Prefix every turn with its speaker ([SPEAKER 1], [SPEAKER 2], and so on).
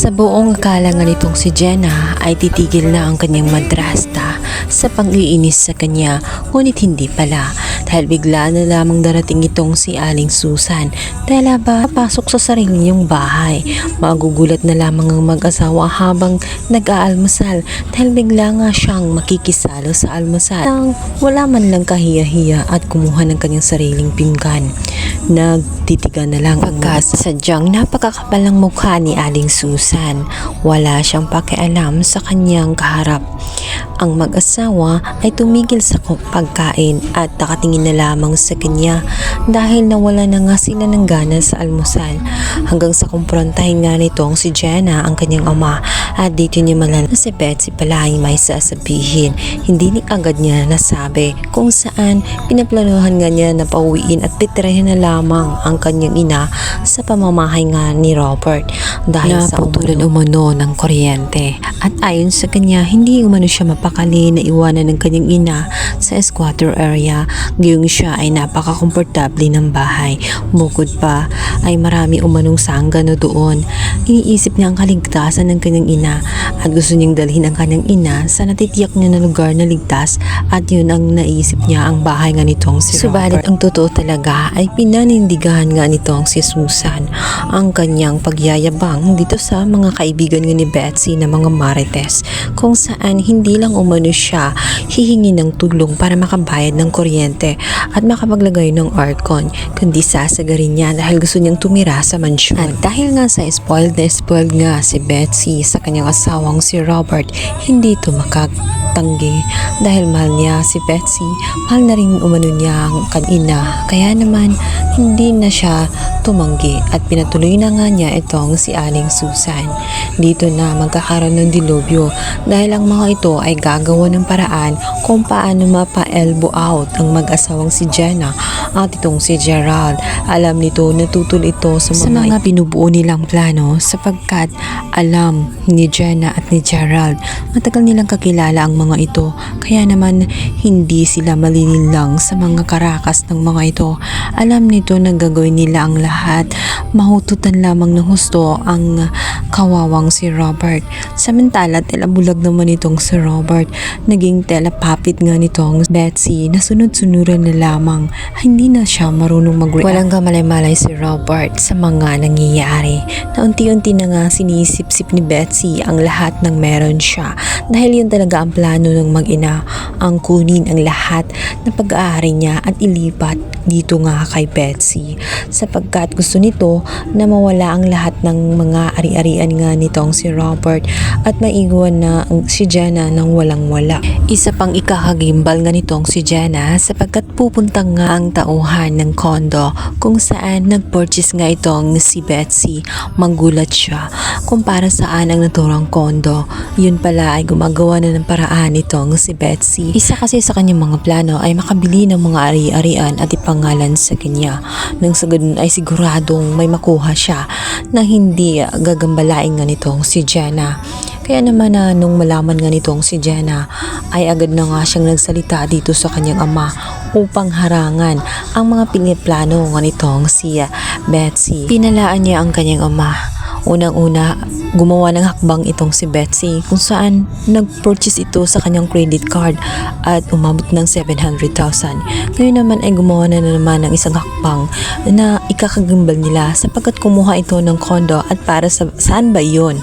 [SPEAKER 1] Sa buong akala nga nitong si Jenna ay titigil na ang kanyang madrasta sa pang-iinis sa kanya ngunit hindi pala dahil bigla na lamang darating itong si Aling Susan dahil ba papasok sa sarili niyong bahay. Magugulat na lamang ang mag-asawa habang nag-aalmusal dahil bigla nga siyang makikisalo sa almusal nang wala man lang kahiya-hiya at kumuha ng kanyang sariling pinggan. Nagtitigan na lang pagkat sadyang napakakapal ng mukha ni Aling Susan. Wala siyang pakialam sa kanyang kaharap. Ang mag-asawa ay tumigil sa pagkain at nakatingin na lamang sa kanya dahil nawala na nga sila ng gana sa almusal hanggang sa kumprontahin nga nitong si Jenna ang kanyang ama at dito niya malala na si Betsy pala ay may sasabihin. Hindi ni agad niya nasabi kung saan pinaplanuhan nga niya na pauwiin at titirahin na lamang ang kanyang ina sa pamamahay nga ni Robert dahil sa umulan umano ng kuryente. At ayon sa kanya hindi umano siya mapakali na iwanan ng kanyang ina sa squatter area. Gayong siya ay napaka-komportable ng bahay. Bukod pa ay marami umanong sanggano doon. Iniisip niya ang kaligtasan ng kanyang ina at gusto niyang dalhin ang kanyang ina sa natitiyak niya na lugar na ligtas at yun ang naisip niya ang bahay nga nitong si Subalit ang totoo talaga ay pinanindigahan nga nitong si Susan ang kanyang pagyayabang dito sa mga kaibigan ni Betsy na mga marites kung saan hindi lang umano siya hihingi ng tulong para makabayad ng kuryente at makapaglagay ng aircon kundi sasagarin niya dahil gusto niyang tumira sa mansyon. At dahil nga sa spoiled na spoiled nga si Betsy sa kanyang asawang si Robert, hindi ito makatanggi dahil mahal niya si Betsy, mahal na rin umano niya ang kanina. Kaya naman, hindi na siya tumanggi at pinatuloy na nga niya itong si Aling Susan. Dito na magkakaroon ng dilubyo dahil ang mga ito ay gagawa ng paraan kung paano mapa-elbow out ang mag-asawang si Jenna at itong si Gerald. Alam nito natutol ito sa mga, sa mga binubuo nilang plano sapagkat alam ni Jenna at ni Gerald matagal nilang kakilala ang mga ito kaya naman hindi sila malilinlang sa mga karakas ng mga ito. Alam nito na gagawin nila ang lahat. Mahututan lamang ng husto ang kawawang si Robert. Samantala, tela bulag naman itong si Robert. Naging telepapit nga nitong Betsy na sunod-sunuran na lamang. Hindi na siya marunong mag-react. Walang kamalay-malay si Robert sa mga nangyayari. Na unti-unti na nga sinisip-sip ni Betsy ang lahat ng meron siya. Dahil yun talaga ang plano ng mag-ina. Ang kunin ang lahat ng pag-aari niya at ilipat dito nga kay Betsy. Sapagkat gusto nito na mawala ang lahat ng mga ari-arian nga nitong si Robert at maiwan na si Jenna nang walang wala. Isa pang ikakagimbal nga nitong si Jenna sapagkat pupunta nga ang tauhan ng kondo kung saan nag-purchase nga itong si Betsy. Magulat siya kung para saan ang naturang kondo. Yun pala ay gumagawa na ng paraan itong si Betsy. Isa kasi sa kanyang mga plano ay makabili ng mga ari-arian at ipangalan sa kanya. Nang sa ganun ay siguradong may makuha siya na hindi gagambalain nga nitong si Jenna. Kaya naman na nung malaman nga nitong si Jenna ay agad na nga siyang nagsalita dito sa kanyang ama upang harangan ang mga piniplano nga nitong si Betsy. Pinalaan niya ang kanyang ama. Unang-una, gumawa ng hakbang itong si Betsy kung saan nag-purchase ito sa kanyang credit card at umabot ng 700,000. Ngayon naman ay gumawa na naman ng isang hakbang na ikakagimbal nila sapagkat kumuha ito ng kondo at para sa saan ba yun?